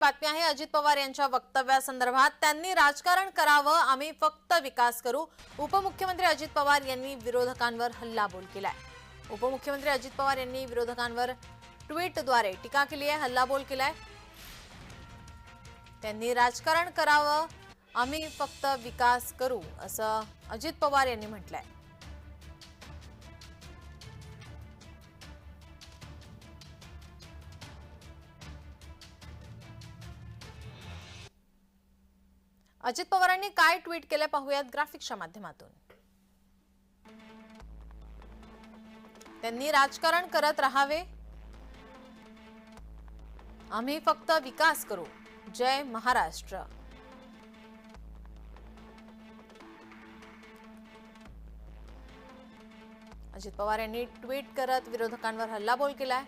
बातमी आहे अजित पवार यांच्या वक्तव्यासंदर्भात. त्यांनी राजकारण करावं आम्ही फक्त विकास करू. उपमुख्यमंत्री अजित पवार यांनी विरोधकांवर हल्लाबोल केलाय. उपमुख्यमंत्री अजित पवार यांनी विरोधकांवर ट्विटद्वारे टीका केली आहे हल्लाबोल केलाय. त्यांनी राजकारण करावं आम्ही फक्त विकास करू असं अजित पवार यांनी म्हटलंय. अजित पवारांनी काय ट्विट केलं पाहूयात ग्राफिक्सच्या माध्यमातून. त्यांनी राजकारण करत राहावे. आम्ही फक्त विकास करू. जय महाराष्ट्र. अजित पवार यांनी ट्विट करत विरोधकांवर हल्लाबोल केलाय.